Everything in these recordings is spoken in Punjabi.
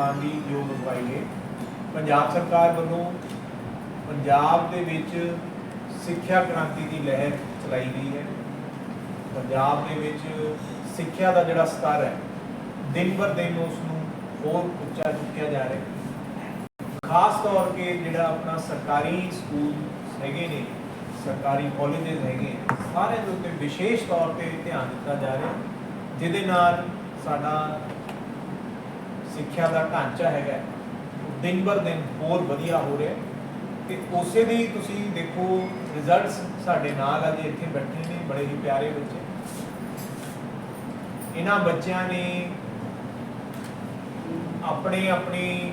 ਸਨਮਾਨ ਦੀ ਯੋਗ ਅਗਵਾਈ ਹੈ। ਪੰਜਾਬ ਸਰਕਾਰ ਵੱਲੋਂ ਪੰਜਾਬ ਦੇ ਵਿੱਚ ਸਿੱਖਿਆ ਕ੍ਰਾਂਤੀ ਦੀ ਲਹਿਰ ਚਲਾਈ ਗਈ ਹੈ। ਪੰਜਾਬ ਦੇ ਵਿੱਚ ਸਿੱਖਿਆ ਦਾ ਜਿਹੜਾ ਸਤਰ ਹੈ ਦਿਨ ਬਰ ਦਿਨ ਉਸ ਨੂੰ ਹੋਰ ਉੱਚਾ ਚੁੱਕਿਆ ਜਾ ਰਿਹਾ ਹੈ। ਖਾਸ ਤੌਰ ਤੇ ਜਿਹੜਾ ਆਪਣਾ ਸਰਕਾਰੀ ਸਕੂਲ ਹੈਗੇ ਨੇ ਸਰਕਾਰੀ ਕਾਲਜਸ ਹੈਗੇ ਨੇ, ਸਾਰਿਆਂ ਦੇ ਉੱਤੇ ਵਿਸ਼ੇਸ਼ ਤੌਰ ਤੇ ਧਿਆਨ ਦਿੱਤਾ ਜਾ ਰਿਹਾ ਜਿਹਦੇ ਨਾਲ ਸਾਡਾ ਸਿੱਖਿਆ ਦਾ ਢਾਂਚਾ ਹੈਗਾ ਦਿਨ ਬਰ ਦਿਨ ਹੋਰ ਵਧੀਆ ਹੋ ਰਿਹਾ ਹੈ। ਤੇ ਉਸੇ ਦੇ ਤੁਸੀਂ ਦੇਖੋ ਰਿਜ਼ਲਟਸ ਸਾਡੇ ਨਾਲ ਅੱਜ ਇੱਥੇ ਬੈਠੇ ਨੇ ਬੜੇ ਹੀ ਪਿਆਰੇ ਬੱਚੇ। ਇਹਨਾਂ ਬੱਚਿਆਂ ਨੇ ਆਪਣੇ ਆਪਣੇ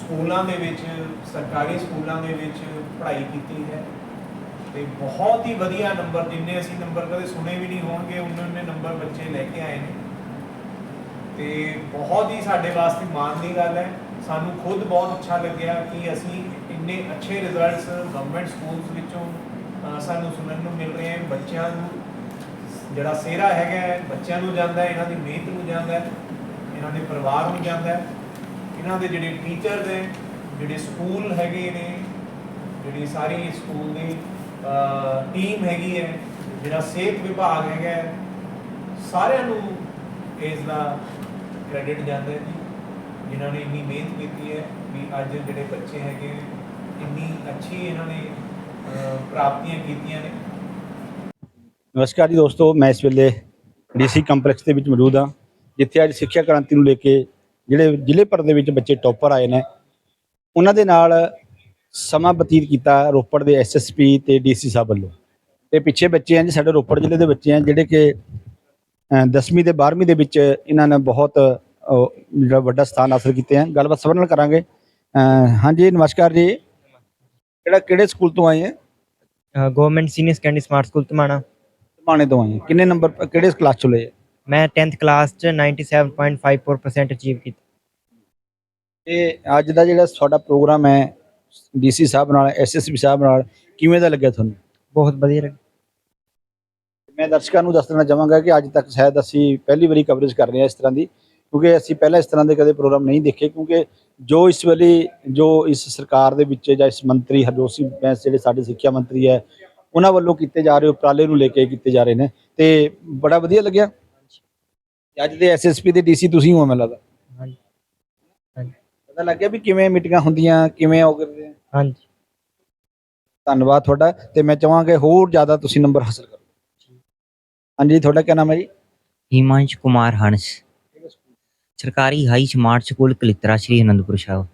ਸਕੂਲਾਂ ਦੇ ਵਿੱਚ, ਸਰਕਾਰੀ ਸਕੂਲਾਂ ਦੇ ਵਿੱਚ ਪੜ੍ਹਾਈ ਕੀਤੀ ਹੈ। ਤੇ ਬਹੁਤ ਹੀ ਵਧੀਆ ਨੰਬਰ, ਜਿੰਨੇ ਅਸੀਂ ਨੰਬਰ ਕਦੇ ਸੁਣੇ ਵੀ ਨਹੀਂ ਹੋਣਗੇ ਉਹਨੇ ਉਹਨੇ ਨੰਬਰ ਬੱਚੇ ਲੈ ਕੇ ਆਏ ਨੇ। ਤੇ ਬਹੁਤ ਹੀ ਸਾਡੇ ਵਾਸਤੇ ਮਾਣ ਦੀ ਗੱਲ ਹੈ। ਸਾਨੂੰ ਖੁਦ ਬਹੁਤ ਅੱਛਾ ਲੱਗਿਆ ਕਿ ਅਸੀਂ ਇੰਨੇ ਅੱਛੇ ਰਿਜ਼ਲਟਸ ਗਵਰਨਮੈਂਟ ਸਕੂਲਸ ਵਿੱਚੋਂ ਸਾਨੂੰ ਸੁਣਨ ਨੂੰ ਮਿਲ ਰਹੇ ਹਨ ਬੱਚਿਆਂ ਨੂੰ। ਜਿਹੜਾ ਸਿਹਰਾ ਹੈਗਾ ਬੱਚਿਆਂ ਨੂੰ ਜਾਂਦਾ ਹੈ, ਇਹਨਾਂ ਦੀ ਮਿਹਨਤ ਨੂੰ ਜਾਂਦਾ ਹੈ, ਇਹਨਾਂ ਦੇ ਪਰਿਵਾਰ ਨੂੰ ਜਾਂਦਾ ਹੈ। ਇਹਨਾਂ ਦੇ ਜਿਹੜੇ ਟੀਚਰ ਨੇ ਜਿਹੜੇ ਸਕੂਲ ਹੈਗੇ ਨੇ, ਜਿਹੜੀ ਸਾਰੀ ਸਕੂਲ ਦੀ ਟੀਮ ਹੈਗੀ ਹੈ, ਜਿਹੜਾ ਸਿਹਤ ਵਿਭਾਗ ਹੈਗਾ ਸਾਰਿਆਂ ਨੂੰ ਇਸ ਦਾ ਕ੍ਰੈਡਿਟ ਜਾਂਦਾ ਹੈ ਜੀ ਜਿਨ੍ਹਾਂ ਨੇ ਇੰਨੀ ਮਿਹਨਤ ਕੀਤੀ ਹੈ ਵੀ ਅੱਜ ਜਿਹੜੇ ਬੱਚੇ ਹੈਗੇ, ਇੰਨੀ ਅੱਛੀ ਇਹਨਾਂ ਨੇ ਪ੍ਰਾਪਤੀਆਂ ਕੀਤੀਆਂ ਨੇ। ਨਮਸਕਾਰ ਜੀ ਦੋਸਤੋ, ਮੈਂ ਇਸ ਵੇਲੇ ਡੀਸੀ ਕੰਪਲੈਕਸ ਦੇ ਵਿੱਚ ਮੌਜੂਦ ਹਾਂ, ਜਿੱਥੇ ਅੱਜ ਸਿੱਖਿਆ ਕ੍ਰਾਂਤੀ ਨੂੰ ਲੈ ਕੇ ਜਿਹੜੇ ਜ਼ਿਲ੍ਹੇ ਭਰ ਦੇ ਵਿੱਚ ਬੱਚੇ ਟੌਪਰ ਆਏ ਨੇ, ਉਹਨਾਂ ਦੇ ਨਾਲ ਸਮਾਂ ਬਤੀਤ ਕੀਤਾ ਰੋਪੜ ਦੇ ਐਸਐਸਪੀ ਤੇ ਡੀਸੀ ਸਾਹਿਬ ਵੱਲੋਂ। ਤੇ ਪਿੱਛੇ ਬੱਚੇ ਆ ਜੀ, ਸਾਡੇ ਰੋਪੜ ਜ਼ਿਲ੍ਹੇ ਦੇ ਬੱਚੇ ਆ, ਜਿਹੜੇ ਕਿ 10ਵੀਂ ਤੇ 12ਵੀਂ ਦੇ ਵਿੱਚ ਇਹਨਾਂ ਨੇ ਬਹੁਤ ਜਿਹੜਾ ਵੱਡਾ ਸਥਾਨ ਹਾਸਲ ਕੀਤੇ ਆ ਗੱਲਬਾਤ ਸਭ ਨਾਲ ਕਰਾਂਗੇ। ਹਾਂਜੀ ਨਮਸਕਾਰ ਜੀ। ਕਿਹੜਾ ਕਿਹੜੇ ਸਕੂਲ ਤੋਂ ਆਏ ਆ government senior secondary smart school Dhamana. Mane ਤੋਂ ਆਏ ਕਿੰਨੇ ਨੰਬਰ ਕਿਹੜੇ ਕਲਾਸ ਚ ਲਏ ਮੈਂ 10th ਕਲਾਸ ਚ 97.54% ਅਚੀਵ ਕੀਤਾ। ਇਹ ਅੱਜ ਦਾ ਜਿਹੜਾ ਤੁਹਾਡਾ ਪ੍ਰੋਗਰਾਮ ਹੈ ਡੀਸੀ ਸਾਹਿਬ ਨਾਲ ਐਸਐਸਪੀ ਸਾਹਿਬ ਨਾਲ ਕਿਵੇਂ ਦਾ ਲੱਗਿਆ ਤੁਹਾਨੂੰ? ਬਹੁਤ ਵਧੀਆ ਲੱਗਾ ਮੈਂ ਦਰਸ਼ਕਾਂ ਨੂੰ ਦੱਸ ਦੇਣਾ ਚਾਹਾਂਗਾ ਕਿ ਅੱਜ ਤੱਕ ਸ਼ਾਇਦ ਅਸੀਂ ਪਹਿਲੀ ਵਾਰੀ ਕਵਰੇਜ ਕਰ ਰਹੇ ਹਾਂ ਇਸ ਤਰ੍ਹਾਂ ਦੀ। ਕਿਉਂਕਿ ਅਸੀਂ ਪਹਿਲਾਂ ਇਸ ਤਰ੍ਹਾਂ ਦੇ ਕਦੇ ਪ੍ਰੋਗਰਾਮ ਨਹੀਂ ਦੇਖੇ ਕਿਉਂਕਿ ਜੋ ਇਸ ਵੇਲੇ ਜੋ ਇਸ ਸਰਕਾਰ ਦੇ ਵਿੱਚ ਜਾਂ ਇਸ ਮੰਤਰੀ ਹਰਜੋਤ ਸਿੰਘ ਬੈਂਸ ਜਿਹੜੇ ਸਾਡੇ ਸਿੱਖਿਆ ਮੰਤਰੀ ਹੈ ਉਹਨਾਂ ਵੱਲੋਂ ਕੀਤੇ ਜਾ ਰਹੇ ਉਪਰਾਲੇ ਨੂੰ ਲੈ ਕੇ ਕੀਤੇ ਜਾ ਰਹੇ ਨੇ ਤੇ ਬੜਾ ਵਧੀਆ ਲੱਗਿਆ। ਅੱਜ ਦੇ ਐਸਐਸਪੀ ਦੇ ਡੀਸੀ ਤੁਸੀਂ ਹੋ ਮੈਨੂੰ ਲੱਗਦਾ। ਹਾਂਜੀ। ਪਤਾ ਲੱਗਿਆ ਵੀ ਕਿਵੇਂ ਮੀਟਿੰਗਾਂ ਹੁੰਦੀਆਂ ਕਿਵੇਂ ਉਹ ਕਰਦੇ ਹਾਂਜੀ। ਧੰਨਵਾਦ ਤੁਹਾਡਾ ਤੇ ਮੈਂ ਚਾਹਾਂਗਾ ਹੋਰ ਜ਼ਿਆਦਾ ਤੁਸੀਂ ਨੰਬਰ ਹਾਸਲ ਕਰੋ। ਹਾਂਜੀ ਤੁਹਾਡਾ ਕੀ ਨਾਮ ਹੈ ਜੀ? ਹਿਮਾਂਸ਼ ਕੁਮਾਰ ਹੰਸ। ਸਰਕਾਰੀ high smart school Kalitra Shri Anandpur Sahib.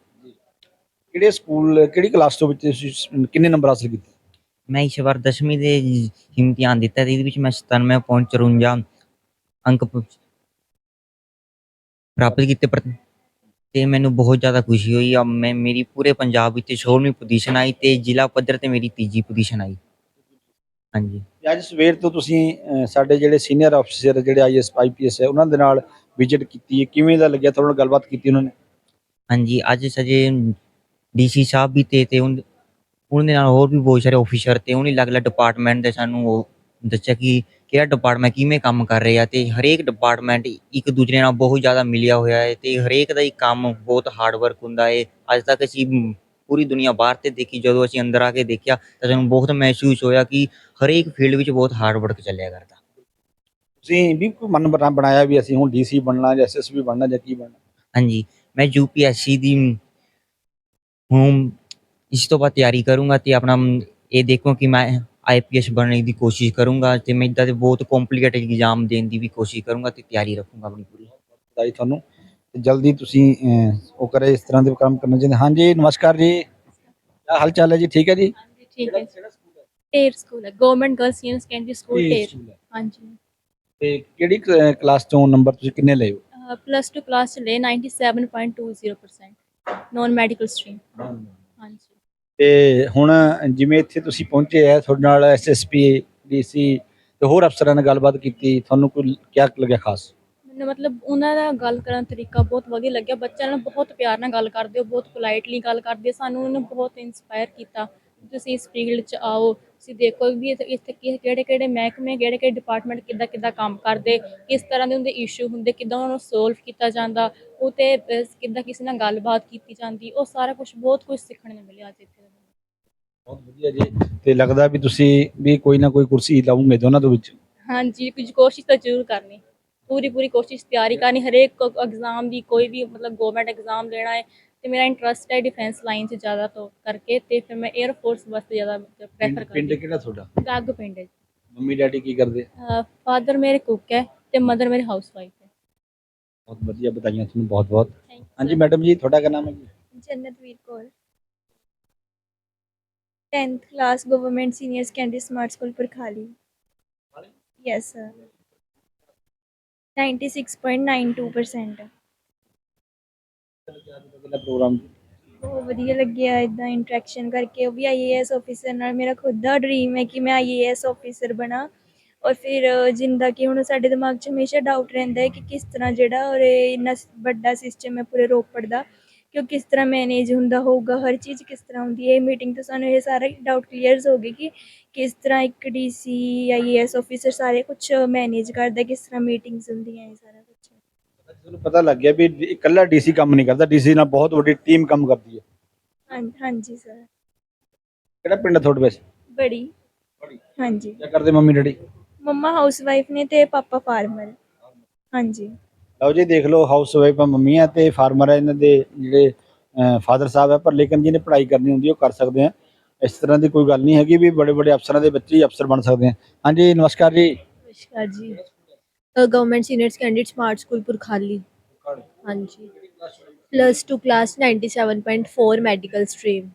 ਕਿਹੜੇ ਸਕੂਲ ਕਿਹੜੀ ਕਲਾਸ ਤੋਂ ਵਿੱਚ ਤੁਸੀਂ ਕਿੰਨੇ ਨੰਬਰ ਹਾਸਲ ਕੀਤੇ? ਮੈਂ ਇਸ ਵਾਰ 10ਵੀਂ ਦੇ ਇਮਤਿਹਾਨ ਦਿੱਤਾ ਤੇ ਇਹਦੇ ਵਿੱਚ ਮੈਂ 97.54 ਅੰਕ ਪ੍ਰਾਪਤ ਕੀਤੇ ਤੇ ਮੈਨੂੰ ਬਹੁਤ ਜ਼ਿਆਦਾ ਖੁਸ਼ੀ ਹੋਈ। ਆ ਮੈਂ ਮੇਰੀ ਪੂਰੇ ਪੰਜਾਬ ਵਿੱਚ 16ਵੀਂ ਪੋਜੀਸ਼ਨ ਆਈ ਤੇ ਜ਼ਿਲ੍ਹਾ ਪੱਧਰ ਤੇ ਮੇਰੀ ਤੀਜੀ ਪੋਜੀਸ਼ਨ ਆਈ। ਹਾਂਜੀ। ਅੱਜ ਸਵੇਰ ਤੋਂ ਤੁਸੀਂ ਸਾਡੇ ਜਿਹੜੇ ਸੀਨੀਅਰ ਅਫਸਰ ਜਿਹੜੇ ਆਈਐਸ ਆਈਪੀਐਸ ਹੈ ਉਹਨਾਂ ਦੇ ਨਾਲ ਵਿਜ਼ਿਟ ਕੀਤੀ ਹੈ? ਕਿਵੇਂ ਦਾ ਲੱਗਿਆ? ਤੁਹਾਡੇ ਨਾਲ ਗੱਲਬਾਤ ਕੀਤੀ ਉਹਨਾਂ ਨੇ? ਹਾਂਜੀ ਅੱਜ ਸਜੇ ਡੀਸੀ ਸਾਹਿਬ ਵੀ ਤੇ ਤੇ ਉਨ- ਉਹਨਾਂ ਦੇ ਨਾਲ ਹੋਰ ਵੀ ਬਹੁਤ ਸਾਰੇ ਆਫੀਸਰ ਤੇ ਉਹਨੇ ਅਲੱਗ-ਅਲੱਗ ਡਿਪਾਰਟਮੈਂਟ ਦੇ ਸਾਨੂੰ ਉਹ ਦੱਸਿਆ ਕਿ ਕਿਹੜਾ ਡਿਪਾਰਟਮੈਂਟ ਕਿਵੇਂ ਕੰਮ ਕਰ ਰਿਹਾ ਤੇ ਹਰੇਕ ਡਿਪਾਰਟਮੈਂਟ ਇੱਕ ਦੂਜੇ ਨਾਲ ਬਹੁਤ ਜ਼ਿਆਦਾ ਮਿਲਿਆ ਹੋਇਆ ਹੈ ਤੇ ਹਰੇਕ ਦਾ ਹੀ ਕੰਮ ਬਹੁਤ ਹਾਰਡ ਵਰਕ ਹੁੰਦਾ ਹੈ। ਅੱਜ ਤੱਕ ਅਸੀਂ ਮ, ਪੂਰੀ ਦੁਨੀਆ ਬਾਹਰ ਤੇ ਦੇਖੀ ਜਦੋਂ ਅਸੀਂ ਅੰਦਰ ਆ ਕੇ ਦੇਖਿਆ ਤਾਂ ਸਾਨੂੰ ਬਹੁਤ ਮਹਿਸੂਸ ਹੋਇਆ ਕਿ ਹਰੇਕ ਫੀਲਡ ਵਿੱਚ ਬਹੁਤ ਹਾਰਡ ਵਰਕ ਚੱਲਿਆ ਕਰਦਾ। ਤੁਸੀਂ ਵੀ ਕੋਈ ਮਨ ਬਣਾ- ਬਣਾਇਆ ਵੀ ਅਸੀਂ ਹੁਣ ਡੀਸੀ ਬਣਨਾ ਜਾਂ ਐਸਐਸਪੀ ਬਣਨਾ ਜਾਂ ਕੀ ਬਣਨਾ? ਹਾਂਜੀ ਮੈਂ ਯੂਪੀਐਸਸੀ ਦੀ ਹੁਣ ਇਸ ਤੋਂ ਬਾਅਦ ਤਿਆਰੀ ਕਰੂੰਗਾ ਤੇ ਆਪਣਾ ਮ, ਇਹ ਦੇਖੋ ਕਿ ਮੈਂ ਆਈਪੀਐਸ ਬਣਨ ਦੀ ਕੋਸ਼ਿਸ਼ ਕਰੂੰਗਾ ਤੇ ਮੈਂ ਇਦਾਂ ਦੇ ਬਹੁਤ ਕੰਪਲਿਕੇਟਡ ਐਗਜ਼ਾਮ ਦੇਣ ਦੀ ਵੀ ਕੋਸ਼ਿਸ਼ ਕਰੂੰਗਾ ਤੇ ਤਿਆਰੀ ਰੱਖੂੰਗਾ ਆਪਣੀ ਪੂਰੀ। ਵਧਾਈ ਤੁਹਾਨੂੰ ਤੇ ਜਲਦੀ ਤੁਸੀਂ ਅਹ, ਉਹ ਕਰੇ ਇਸ ਤਰ੍ਹਾਂ ਦੇ ਕੰਮ ਕਰਨਾ ਚਾਹੁੰਦੇ। ਹਾਂਜੀ ਨਮਸਕਾਰ ਜੀ। ਕੀ ਹਾਲ ਚਾਲ ਹੈ ਜੀ? ਠੀਕ ਹੈ ਜੀ? ਹਾਂਜੀ ਠੀਕ ਹੈ ਟੇਰ ਸਕੂਲ ਹੈ। Government girls senior secondary school Ter ਹਾਂਜੀ। ਤੇ ਕਿਹੜੀ ਕ- ਕਲਾਸ ਤੋਂ ਨੰਬਰ ਤੁਸੀਂ ਕਿੰਨੇ ਲਏ ਹੋ? ਪਲੱਸ 2 ਕਲਾਸ ਚ ਲੈ 97.20% ਨਾਨ ਮੈਡੀਕਲ ਸਟਰੀਮ ਹਾਂਜੀ। ਤੇ ਹੁਣ ਜਿਵੇਂ ਇੱਥੇ ਤੁਸੀਂ ਪਹੁੰਚੇ ਆ ਤੁਹਾਡੇ ਨਾਲ ਐਸਐਸਪੀ ਡੀਸੀ ਤੇ ਹੋਰ ਅਫਸਰਾਂ ਨਾਲ ਗੱਲਬਾਤ ਕੀਤੀ ਤੁਹਾਨੂੰ ਕੋਈ ਕਿਆ ਲੱਗਿਆ ਖਾਸ? ਮੈਨੂੰ ਮਤਲਬ ਉਹਨਾਂ ਦਾ ਗੱਲ ਕਰਨ ਦਾ ਤਰੀਕਾ ਬਹੁਤ ਵਧੀਆ ਲੱਗਿਆ। ਬੱਚਿਆਂ ਨਾਲ ਬਹੁਤ ਪਿਆਰ ਨਾਲ ਗੱਲ ਕਰਦੇ ਹੋ ਬਹੁਤ ਪੋਲਾਈਟਲੀ ਗੱਲ ਕਰਦੇ ਹੋ। ਸਾਨੂੰ ਉਹਨੇ ਬਹੁਤ ਇਨਸਪਾਇਰ ਕੀਤਾ। ਤੁਸੀਂ ਇਸ ਫੀਲਡ 'ਚ ਆਓ ਤੁਸੀਂ ਦੇਖੋ ਵੀ ਇੱਥੇ ਕਿਹੜੇ ਕਿਹੜੇ ਮਹਿਕਮੇ ਕਿਹੜੇ ਕਿਹੜੇ ਡਿਪਾਰਟਮੈਂਟ ਕਿੱਦਾਂ ਕਿੱਦਾਂ ਕੰਮ ਕਰਦੇ ਕਿਸ ਤਰ੍ਹਾਂ ਦੇ ਹੁੰਦੇ ਇਸ਼ੂ ਹੁੰਦੇ ਕਿੱਦਾਂ ਉਹਨਾਂ ਨੂੰ ਸੋਲਵ ਕੀਤਾ ਜਾਂਦਾ ਉਹ ਤੇ ਕਿੱਦਾਂ ਕਿਸੇ ਨਾਲ ਗੱਲਬਾਤ ਕੀਤੀ ਜਾਂਦੀ ਉਹ ਸਾਰਾ ਕੁਝ ਬਹੁਤ ਕੁਝ ਸਿੱਖਣ ਨੂੰ ਮਿਲਿਆ ਅੱਜ ਇੱਥੇ। ਬਹੁਤ ਵਧੀਆ ਜੀ। ਤੇ ਲੱਗਦਾ ਵੀ ਤੁਸੀਂ ਵੀ ਕੋਈ ਨਾ ਕੋਈ ਕੁਰਸੀ ਲਾਉਂਗੇ ਦੋਨਾਂ ਦੇ ਵਿੱਚ। ਹਾਂਜੀ ਕੁਝ ਕੋਸ਼ਿਸ਼ ਤਾਂ ਜ਼ਰੂਰ ਕਰਨੀ। ਪੂਰੀ ਪੂਰੀ ਕੋਸ਼ਿਸ਼ ਤਿਆਰੀ ਕਰਨੀ ਹਰੇਕ ਐਗਜ਼ਾਮ ਦੀ ਕੋਈ ਵੀ ਮਤਲਬ ਗਵਰਨਮੈਂਟ ਐਗਜ਼ਾਮ ਦੇਣਾ ਹੈ ਤੇ ਮੇਰਾ ਇੰਟਰਸਟ ਹੈ ਡਿਫੈਂਸ ਲਾਈਨ 'ਚ ਜ਼ਿਆਦਾ ਤੋਂ ਕਰਕੇ ਤੇ ਫਿਰ ਮੈਂ 에ਅਰ ਫੋਰਸ ਵਾਸਤੇ ਜ਼ਿਆਦਾ ਪ੍ਰੈਫਰ ਪਿੰਡ ਕਰਦੀ ਕਿਹੜਾ ਤੁਹਾਡਾ? ਗੱਗ ਪਿੰਡ ਹੈ ਮੰਮੀ ਡੈਡੀ ਕੀ ਕਰਦੇ? ਫਾਦਰ ਮੇਰੇ ਕੁੱਕ ਹੈ ਤੇ ਮਦਰ ਮੇਰੇ ਹਾਊਸ ਵਾਈਫ ਹੈ। ਬਹੁਤ ਵਧੀਆ ਬਤਾਈਆਂ ਤੁਹਾਨੂੰ ਬਹੁਤ ਬਹੁਤ। ਹਾਂਜੀ. ਮੈਡਮ ਜੀ ਤੁਹਾਡਾ ਕੀ ਨਾਮ ਹੈ ਜੀ? ਜੰਨਤਵੀਰ Kaur. 10th class government senior secondary smart school Purkhali yes sir 96.92% ਕਿਹੜਾ ਪ੍ਰੋਗਰਾਮ ਬਹੁਤ ਵਧੀਆ ਲੱਗਿਆ ਇਦਾਂ ਇੰਟਰੈਕਸ਼ਨ ਕਰਕੇ। ਉਹ ਵੀ ਆਈਏਐਸ ਆਫੀਸਰ ਨਾਲ ਮੇਰਾ ਖੁਦ ਦਾ ਡ੍ਰੀਮ ਹੈ ਕਿ ਮੈਂ ਆਈਏਐਸ ਆਫੀਸਰ ਬਣਾ। ਔਰ ਫਿਰ ਜਿੰਦਾ ਕਿ ਹੁਣ ਸਾਡੇ ਦਿਮਾਗ 'ਚ ਹਮੇਸ਼ਾ ਡਾਊਟ ਰਹਿੰਦਾ ਹੈ ਕਿ ਕਿਸ ਤਰ੍ਹਾਂ ਜਿਹੜਾ ਔਰ ਇਹ ਇੰਨਾ ਵੱਡਾ ਸਿਸਟਮ ਹੈ ਪੂਰੇ ਰੋਪੜ ਦਾ, ਕਿ ਉਹ ਕਿਸ ਤਰ੍ਹਾਂ ਮੈਨੇਜ ਹੁੰਦਾ ਹੋਊਗਾ, ਹਰ ਚੀਜ਼ ਕਿਸ ਤਰ੍ਹਾਂ ਹੁੰਦੀ ਹੈ। ਇਹ ਮੀਟਿੰਗ ਤੋਂ ਸਾਨੂੰ ਇਹ ਸਾਰਾ ਡਾਊਟ ਕਲੀਅਰਸ ਹੋ ਗਏ ਕਿ ਕਿਸ ਤਰ੍ਹਾਂ ਇੱਕ ਡੀਸੀ ਆਈਏਐਸ ਆਫੀਸਰ ਸਾਰੇ ਕੁਝ ਮੈਨੇਜ ਕਰਦਾ ਕਿਸ ਤਰ੍ਹਾਂ ਮੀਟਿੰਗਸ ਹੁੰਦੀਆਂ, ਇਹ ਸਾਰਾ ਕੁਝ ਤੁਹਾਨੂੰ ਪਤਾ ਲੱਗ ਗਿਆ ਵੀ ਇਕੱਲਾ ਡੀਸੀ ਕੰਮ ਨਹੀਂ ਕਰਦਾ ਡੀਸੀ ਨਾਲ ਬਹੁਤ ਵੱਡੀ ਟੀਮ ਕੰਮ ਕਰਦੀ ਹੈ। ਹਾਂ ਹਾਂਜੀ ਸਰ। ਕਿਹੜਾ ਪਿੰਡ ਹੈ ਤੁਹਾਡੇ ਵੈਸੇ ਬੜੀ। ਹਾਂਜੀ। ਕੀ ਕਰਦੇ ਮੰਮੀ ਡੈਡੀ? ਮੰਮਾ ਹਾਊਸਵਾਈਫ ਨੇ ਤੇ ਪਾਪਾ ਫਾਰਮਰ ਹਾਂਜੀ। ਲਓ ਜੀ ਦੇਖ ਲਓ ਹਾਊਸ ਵਾਈਫ ਆ ਮੰਮੀ ਆ ਤੇ ਫਾਰਮਰ ਆ ਇਹਨਾਂ ਦੇ ਜਿਹੜੇ ਫਾਦਰ ਸਾਹਿਬ ਆ ਪਰ ਲੇਕਿਨ ਜਿਹਨੇ ਪੜ੍ਹਾਈ ਕਰਨੀ ਹੁੰਦੀ ਉਹ ਕਰ ਸਕਦੇ ਆ। ਇਸ ਤਰ੍ਹਾਂ ਦੀ ਕੋਈ ਗੱਲ ਨਹੀਂ ਹੈਗੀ ਵੀ ਬੜੇ ਬੜੇ ਅਫਸਰਾਂ ਦੇ ਬੱਚੇ ਹੀ ਅਫਸਰ ਬਣ ਸਕਦੇ ਆ। ਹਾਂਜੀ ਨਮਸਕਾਰ ਜੀ। ਨਮਸਕਾਰ ਜੀ। Government senior secondary smart school Purkhali. ਹਾਂਜੀ। ਪਲੱਸ 2 ਕਲਾਸ 97.4 ਮੈਡੀਕਲ ਸਟਰੀਮ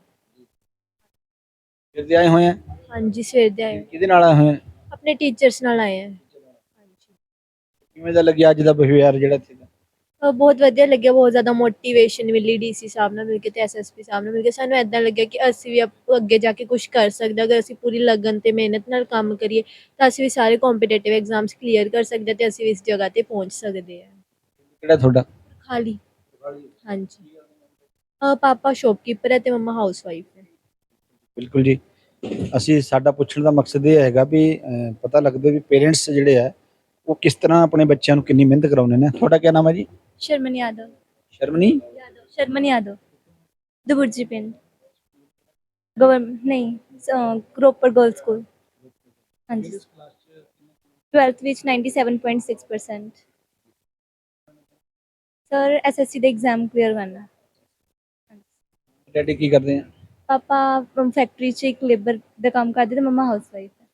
ਕਿੱਥੇ ਆਏ ਹੋਏ ਆ? ਹਾਂਜੀ ਸਵੇਰ ਦੇ ਆਏ। ਕਿਹਦੇ ਨਾਲ ਆਏ ਹੋਏ ਆ? ਆਪਣੇ ਟੀਚਰਸ ਨਾਲ ਆਏ ਹਾਂ ਹਾਂਜੀ। ਕਿਵੇਂ ਦਾ ਲੱਗਿਆ ਅੱਜ ਦਾ ਬਿਹੇਵੀਅਰ ਜਿਹੜਾ ਇੱਥੇ? ਬਹੁਤ ਵਧੀਆ ਲੱਗਿਆ ਬਹੁਤ ਜ਼ਿਆਦਾ ਮੋਟੀਵੇਸ਼ਨ ਮਿਲੀ ਡੀਸੀ ਸਾਹਿਬ ਨਾਲ ਮਿਲ ਕੇ ਤੇ ਐਸਐਸਪੀ ਸਾਹਿਬ ਨਾਲ ਮਿਲ ਕੇ। ਸਾਨੂੰ ਐਦਾਂ ਲੱਗਿਆ ਕਿ ਅਸੀਂ ਵੀ ਅਪ- ਅੱਗੇ ਜਾ ਕੇ ਕੁਝ ਕਰ ਸਕਦੇ ਹਾਂ। ਅਗਰ ਅਸੀਂ ਪੂਰੀ ਲਗਨ ਤੇ ਮਿਹਨਤ ਨਾਲ ਕੰਮ ਕਰੀਏ ਤਾਂ ਅਸੀਂ ਵੀ ਸਾਰੇ ਕੰਪੀਟੀਟਿਵ ਐਗਜ਼ਾਮਸ ਕਲੀਅਰ ਕਰ ਸਕਦੇ ਹਾਂ ਤੇ ਅਸੀਂ ਵੀ ਇਸ ਜਗ੍ਹਾ ਤੇ ਪਹੁੰਚ ਸਕਦੇ ਹਾਂ। ਕਿਹੜਾ ਤੁਹਾਡਾ? ਖਾਲੀ। ਹਾਂਜੀ। ਅਹ ਪਾਪਾ ਸ਼ੌਪਕੀਪਰ ਹੈ ਤੇ ਮੰਮਾ ਹਾਊਸਵਾਈਫ ਹੈ। ਬਿਲਕੁਲ ਜੀ। ਅਸੀਂ ਸਾਡਾ ਪੁੱਛਣ ਦਾ ਮਕਸਦ ਇਹ ਹੈਗਾ ਵੀ ਅਹ, ਪਤਾ ਲੱਗਦਾ ਵੀ ਪੇਰੈਂਟਸ ਜਿਹੜੇ ਆ ਉਹ ਕਿਸ ਤਰ੍ਹਾਂ ਆਪਣੇ ਬੱਚਿਆਂ ਨੂੰ ਕਿੰਨੀ ਮਿਹਨਤ ਕਰਾਉਂਦੇ ਨੇ। ਤੁਹਾਡਾ ਕੀ ਨਾਮ ਹੈ ਜੀ? ਸ਼ਰਮਨ ਯਾਦਵ ਸ਼ਰਮਨੀ ਸ਼ਰਮਨ ਯਾਦਵ ਦਬੁਰਜੀ ਪਿੰਡ ਗਵਰਨਮੈਂਟ ਨਹੀਂ ਗਰੋਪਰ ਗਰਲ ਸਕੂਲ ਹਾਂਜੀ 12th ਵਿੱਚ 97.6% ਸਰ ਐਸਐਸਸੀ ਦਾ ਐਗਜ਼ਾਮ ਕਲੀਅਰ ਕਰਨਾ ਡੈਡੀ ਕੀ ਕਰਦੇ ਆ? ਪਾਪਾ ਫੈਕਟਰੀ 'ਚ ਇੱਕ ਲੇਬਰ ਦਾ ਕੰਮ ਕਰਦੇ ਤੇ ਮਮਾ ਹਾਊਸ ਵਾਈਫ ਹੈ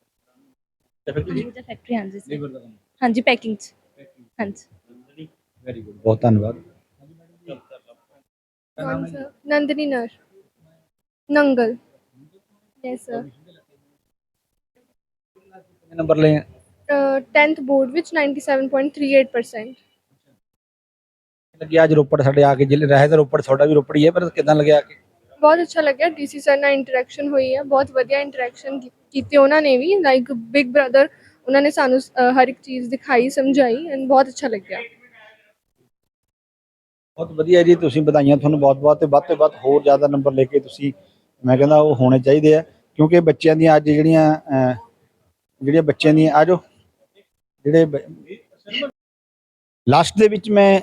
ਹਾਂਜੀ ਫੈਕਟਰੀ ਹਾਂਜੀ sir। ਹਾਂਜੀ ਪੈਕਿੰਗ 'ਚ। ਹਾਂਜੀ ਵੈਰੀ ਗੁੱਡ ਬਹੁਤ ਧੰਨਵਾਦ कौन सा नंदिनी नर नंगल ਯੈਸ ਸਰ ਕਿੰਨੇ ਨੰਬਰ ਲਏ ਆ टेंथ बोर्ड विच 97.38% ਲੱਗਿਆ ਅੱਜ ਰੋਪੜ ਸਾਡੇ ਆ ਕੇ ਜ਼ਿਲ੍ਹੇ ਰਹੇ ਤਾਂ ਰੋਪੜ ਤੁਹਾਡਾ ਵੀ ਰੋਪੜ ਹੀ ਹੈ ਪਰ ਕਿਦਾਂ ਲੱਗਿਆ ਆ ਕੇ ਬਹੁਤ ਅੱਛਾ ਲੱਗਿਆ ਡੀਸੀ ਸਰ ਨਾਲ ਇੰਟਰੈਕਸ਼ਨ ਹੋਈ ਹੈ ਬਹੁਤ ਵਧੀਆ ਇੰਟਰੈਕਸ਼ਨ ਕੀਤੀ ਉਹਨਾਂ ਨੇ ਵੀ ਲਾਈਕ ਬਿਗ ਬ੍ਰਦਰ ਉਹਨਾਂ ਨੇ ਸਾਨੂੰ ਅ, ਹਰ ਇੱਕ ਚੀਜ਼ ਦਿਖਾਈ ਸਮਝਾਈ ਐਂਡ ਬਹੁਤ ਅੱਛਾ ਲੱਗਿਆ ਬਹੁਤ ਵਧੀਆ ਜੀ ਤੁਸੀਂ ਵਧਾਈਆਂ ਤੁਹਾਨੂੰ ਬਹੁਤ-ਬਹੁਤ ਤੇ ਵੱਧ ਤੋਂ ਵੱਧ ਹੋਰ ਜ਼ਿਆਦਾ ਨੰਬਰ ਲੈ ਕੇ ਤੁਸੀਂ ਮੈਂ ਕਹਿੰਦਾ ਉਹ ਹੋਣੇ ਚਾਹੀਦੇ ਆ ਕਿਉਂਕਿ ਬੱਚਿਆਂ ਦੀਆਂ ਅੱਜ ਜਿਹੜੀਆਂ ਅਹ, ਜਿਹੜੀਆਂ ਬੱਚਿਆਂ ਦੀਆਂ ਆਜੋ ਜਿਹੜੇ ਲਾਸਟ ਦੇ ਵਿੱਚ ਮੈਂ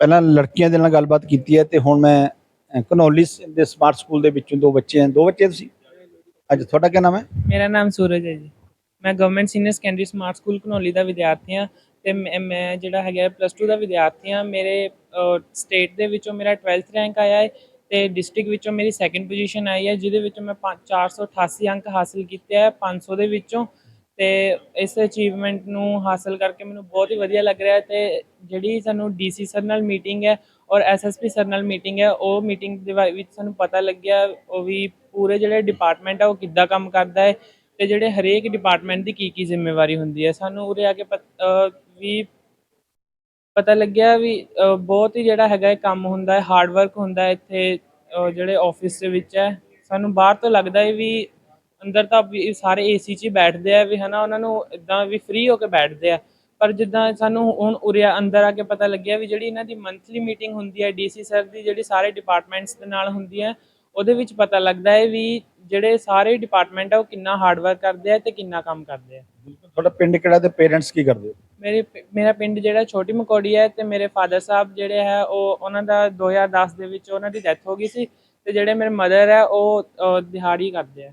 ਪਹਿਲਾਂ ਲੜਕੀਆਂ ਦੇ ਨਾਲ ਗੱਲਬਾਤ ਕੀਤੀ ਹੈ ਤੇ ਹੁਣ ਮੈਂ ਅਹ, ਘਨੌਲੀ ਸ- ਦੇ ਸਮਾਰਟ ਸਕੂਲ ਦੇ ਵਿੱਚੋਂ ਦੋ ਬੱਚੇ ਹਨ ਦੋ ਬੱਚੇ ਤੁਸੀਂ? ਅੱਜ ਤੁਹਾਡਾ ਕੀ ਨਾਮ ਹੈ? ਮੇਰਾ ਨਾਮ ਸੂਰਜ ਹੈ ਜੀ। ਮੈਂ government senior secondary smart school Ghanauli ਦਾ ਵਿਦਿਆਰਥੀ ਹਾਂ ਤੇ ਮੈਂ ਮੈਂ ਜਿਹੜਾ ਹੈਗਾ ਪਲੱਸ 2 ਦਾ ਵਿਦਿਆਰਥੀ ਹਾਂ ਮੇਰੇ ਸਟੇਟ ਦੇ ਵਿੱਚੋਂ ਮੇਰਾ 12th ਰੈਂਕ ਆਇਆ ਹੈ ਤੇ ਡਿਸਟ੍ਰਿਕਟ ਵਿੱਚੋਂ ਮੇਰੀ ਸੈਕੰਡ ਪੋਜੀਸ਼ਨ ਆਈ ਹੈ, ਜਿਹਦੇ ਵਿੱਚੋਂ ਮੈਂ ਪੰਜ- 488 ਅੰਕ ਹਾਸਿਲ ਕੀਤੇ ਹੈ 500 ਦੇ ਵਿੱਚੋਂ। ਤੇ ਇਸ ਅਚੀਵਮੈਂਟ ਨੂੰ ਹਾਸਲ ਕਰਕੇ ਮੈਨੂੰ ਬਹੁਤ ਹੀ ਵਧੀਆ ਲੱਗ ਰਿਹਾ ਹੈ ਤੇ ਜਿਹੜੀ ਸਾਨੂੰ ਡੀਸੀ ਸਰ ਨਾਲ ਮੀਟਿੰਗ ਹੈ ਔਰ ਐਸਐਸਪੀ ਸਰ ਨਾਲ ਮੀਟਿੰਗ ਹੈ, ਉਹ ਮੀਟਿੰਗ ਦੇ ਬਾਰੇ ਵਿੱਚ ਸਾਨੂੰ ਪਤਾ ਲੱਗਿਆ, ਉਹ ਵੀ ਪੂਰੇ ਜਿਹੜੇ ਡਿਪਾਰਟਮੈਂਟ ਆ, ਉਹ ਕਿੱਦਾਂ ਕੰਮ ਕਰਦਾ ਹੈ ਤੇ ਜਿਹੜੇ ਹਰੇਕ ਡਿਪਾਰਟਮੈਂਟ ਦੀ ਕੀ ਕੀ ਜ਼ਿੰਮੇਵਾਰੀ ਹੁੰਦੀ ਹੈ। ਸਾਨੂੰ ਉਰੇ ਆ ਕੇ ਪਤ- ਵੀ ਪਤਾ ਲੱਗਿਆ ਵੀ ਅਹ ਬਹੁਤ ਹੀ ਜਿਹੜਾ ਹੈਗਾ ਇਹ ਕੰਮ ਹੁੰਦਾ ਹੈ ਹਾਰਡ ਵਰਕ ਹੁੰਦਾ ਹੈ ਇੱਥੇ ਅਹ ਜਿਹੜੇ ਆਫਿਸ ਦੇ ਵਿੱਚ ਹੈ। ਸਾਨੂੰ ਬਾਹਰ ਤੋਂ ਲੱਗਦਾ ਹੈ ਵੀ ਅੰਦਰ ਤਾਂ ਵੀ ਸਾਰੇ ਏਸੀ 'ਚ ਹੀ ਬੈਠਦੇ ਆ ਵੀ ਹਨਾ, ਉਹਨਾਂ ਨੂੰ ਇਦਾਂ ਵੀ ਫ੍ਰੀ ਹੋ ਕੇ ਬੈਠਦੇ ਆ। ਪਰ ਜਿੱਦਾਂ ਸਾਨੂੰ ਹੁਣ ਉਰੇ ਅੰਦਰ ਆ ਕੇ ਪਤਾ ਲੱਗਿਆ ਵੀ ਜਿਹੜੀ ਇਹਨਾਂ ਦੀ ਮੰਥਲੀ ਮੀਟਿੰਗ ਹੁੰਦੀ ਹੈ ਡੀਸੀ ਸਰ ਦੀ, ਜਿਹੜੀ ਸਾਰੇ ਡਿਪਾਰਟਮੈਂਟਸ ਦੇ ਨਾਲ ਹੁੰਦੀ ਹੈ, ਉਹਦੇ ਵਿੱਚ ਪਤਾ ਲੱਗਦਾ ਹੈ ਵੀ ਜਿਹੜੇ ਸਾਰੇ ਡਿਪਾਰਟਮੈਂਟ ਆ, ਉਹ ਕਿੰਨਾ ਹਾਰਡ ਵਰਕ ਕਰਦੇ ਆ ਤੇ ਕਿੰਨਾ ਕੰਮ ਕਰਦੇ ਆ। ਤੁਹਾਡਾ ਪਿੰਡ ਕਿਹੜਾ ਤੇ ਪੇਰੈਂਟਸ ਕੀ ਕਰਦੇ? ਹੋ ਮੇਰੇ ਮੇਰਾ ਪਿੰਡ ਜਿਹੜਾ ਛੋਟੀ ਮਕੌੜੀ ਹੈ ਤੇ ਮੇਰੇ ਫਾਦਰ ਸਾਹਿਬ ਜਿਹੜੇ ਹੈ ਉਹ ਉਹਨਾਂ ਦਾ 2010 ਦੇ ਵਿੱਚ ਉਹਨਾਂ ਦੀ ਡੈਥ ਹੋ ਗਈ ਸੀ ਤੇ ਜਿਹੜੇ ਮੇਰੇ ਮਦਰ ਹੈ ਉਹ ਦਿਹਾੜੀ ਕਰਦੇ ਆ।